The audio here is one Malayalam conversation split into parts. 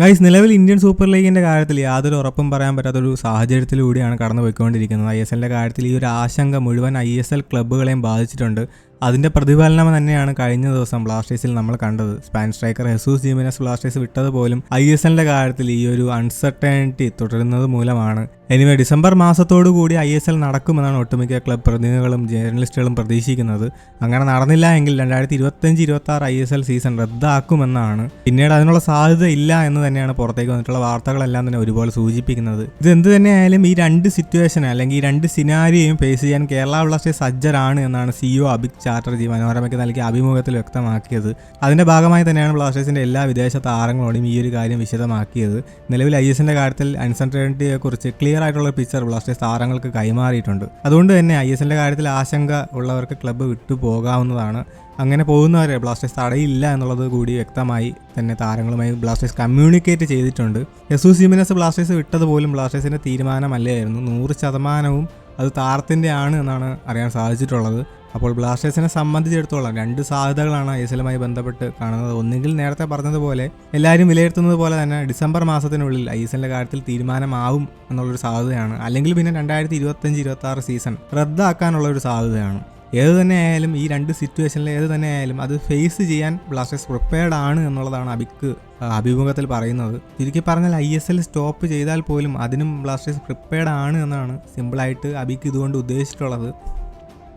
ഗൈസ് നിലവിൽ ഇന്ത്യൻ സൂപ്പർ ലീഗിന്റെ കാര്യത്തിൽ യാതൊരു ഉറപ്പും പറയാൻ പറ്റാത്തൊരു സാഹചര്യത്തിലൂടെയാണ് കടന്നു പോയിക്കൊണ്ടിരിക്കുന്നത് ഐ എസ് എല്ലിന്റെ കാര്യത്തിൽ ഈ ഒരു ആശങ്ക മുഴുവൻ ഐ എസ് എൽ ക്ലബ്ബുകളെയും ബാധിച്ചിട്ടുണ്ട്. അതിന്റെ പ്രതിഫലനം തന്നെയാണ് കഴിഞ്ഞ ദിവസം ബ്ലാസ്റ്റേഴ്സിൽ നമ്മൾ കണ്ടത്. Spain striker Jesus Jimenez Blasters വിട്ടത് പോലും ഐ എസ് എല്ലിന്റെ കാര്യത്തിൽ ഈ ഒരു അൺസർട്ടനിറ്റി തുടരുന്നത് മൂലമാണ്. എനിവേ ഡിസംബർ മാസത്തോടു കൂടി ഐ എസ് എൽ നടക്കുമെന്നാണ് ഒട്ടുമിക്ക ക്ലബ് പ്രതിനിധികളും ജേർണലിസ്റ്റുകളും പ്രതീക്ഷിക്കുന്നത്. അങ്ങനെ നടന്നില്ല എങ്കിൽ രണ്ടായിരത്തി ഇരുപത്തഞ്ച് ഇരുപത്തി ആറ് ഐ എസ് എൽ സീസൺ റദ്ദാക്കുമെന്നാണ്. പിന്നീട് അതിനുള്ള സാധ്യത ഇല്ല എന്ന് തന്നെയാണ് പുറത്തേക്ക് വന്നിട്ടുള്ള വാർത്തകളെല്ലാം തന്നെ ഒരുപോലെ സൂചിപ്പിക്കുന്നത്. ഇത് എന്ത് തന്നെയായാലും ഈ രണ്ട് സിറ്റുവേഷൻ അല്ലെങ്കിൽ ഈ രണ്ട് സിനാരിയും ഫേസ് ചെയ്യാൻ കേരള ബ്ലാസ്റ്റേഴ്സ് സജ്ജരാണ് എന്നാണ് സിഇഒ അഭിക് ചാറ്റർജി മനോരമയ്ക്ക് നൽകിയ അഭിമുഖത്തിൽ വ്യക്തമാക്കിയത്. അതിന്റെ ഭാഗമായി തന്നെയാണ് ബ്ലാസ്റ്റേഴ്സിന്റെ എല്ലാ വിദേശ താരങ്ങളോടും ഈ ഒരു കാര്യം വിശദമാക്കിയത്. നിലവിൽ ഐ എസിന്റെ കാര്യത്തിൽ അൺസർട്ടനിറ്റിയെ കുറിച്ച് ക്ലിയർ ആയിട്ടുള്ള പിക്ചർ ബ്ലാസ്റ്റേഴ്സ് താരങ്ങൾക്ക് കൈമാറിയിട്ടുണ്ട്. അതുകൊണ്ട് തന്നെ ഐ എസിന്റെ കാര്യത്തിൽ ആശങ്ക ഉള്ളവർക്ക് ക്ലബ്ബ് വിട്ടുപോകാവുന്നതാണ് അങ്ങനെ പോകുന്നവരെ ബ്ലാസ്റ്റേഴ്സ് തടയില്ല എന്നുള്ളത് കൂടി വ്യക്തമായി തന്നെ താരങ്ങളുമായി ബ്ലാസ്റ്റേഴ്സ് കമ്മ്യൂണിക്കേറ്റ് ചെയ്തിട്ടുണ്ട്. യെസൂസ് സിമിനസ് ബ്ലാസ്റ്റേഴ്സ് വിട്ടത് പോലും ബ്ലാസ്റ്റേഴ്സിന്റെ തീരുമാനമല്ലായിരുന്നു നൂറ് ശതമാനവും അത് താരത്തിന്റെ ആണ് എന്നാണ് അറിയാൻ സാധിച്ചിട്ടുള്ളത്. അപ്പോൾ ബ്ലാസ്റ്റേഴ്സിനെ സംബന്ധിച്ചിടത്തോളം രണ്ട് സാധ്യതകളാണ് ഐ എസ് ബന്ധപ്പെട്ട് കാണുന്നത്. ഒന്നുകിൽ നേരത്തെ പറഞ്ഞതുപോലെ എല്ലാവരും വിലയിരുത്തുന്നത് പോലെ തന്നെ ഡിസംബർ മാസത്തിനുള്ളിൽ ഐ എസ് എല്ലിന്റെ കാര്യത്തിൽ തീരുമാനമാവും എന്നുള്ളൊരു സാധ്യതയാണ്. അല്ലെങ്കിൽ പിന്നെ രണ്ടായിരത്തി ഇരുപത്തഞ്ച് ഇരുപത്തി ആറ് സീസൺ റദ്ദാക്കാനുള്ള ഒരു സാധ്യതയാണ്. ഏത് തന്നെ ആയാലും ഈ രണ്ട് സിറ്റുവേഷനിൽ ഏത് തന്നെ ആയാലും അത് ഫേസ് ചെയ്യാൻ ബ്ലാസ്റ്റേഴ്സ് പ്രിപ്പയർഡ് ആണ് എന്നുള്ളതാണ് അബിക്ക് അഭിമുഖത്തിൽ പറയുന്നത്. ചുരുക്കി പറഞ്ഞാൽ ഐ എസ് എൽ സ്റ്റോപ്പ് ചെയ്താൽ പോലും അതിനും ബ്ലാസ്റ്റേഴ്സ് പ്രിപ്പയർഡ് ആണ് എന്നാണ് സിമ്പിളായിട്ട് അബിക്ക് ഇതുകൊണ്ട് ഉദ്ദേശിച്ചിട്ടുള്ളത്.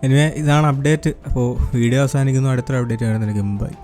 എനിവേ ഇതാണ് അപ്ഡേറ്റ് അപ്പോൾ വീഡിയോ അവസാനിക്കുന്നു. അടുത്തൊരു അപ്ഡേറ്റ് ആയിരുന്നു എനിക്ക് മുമ്പായി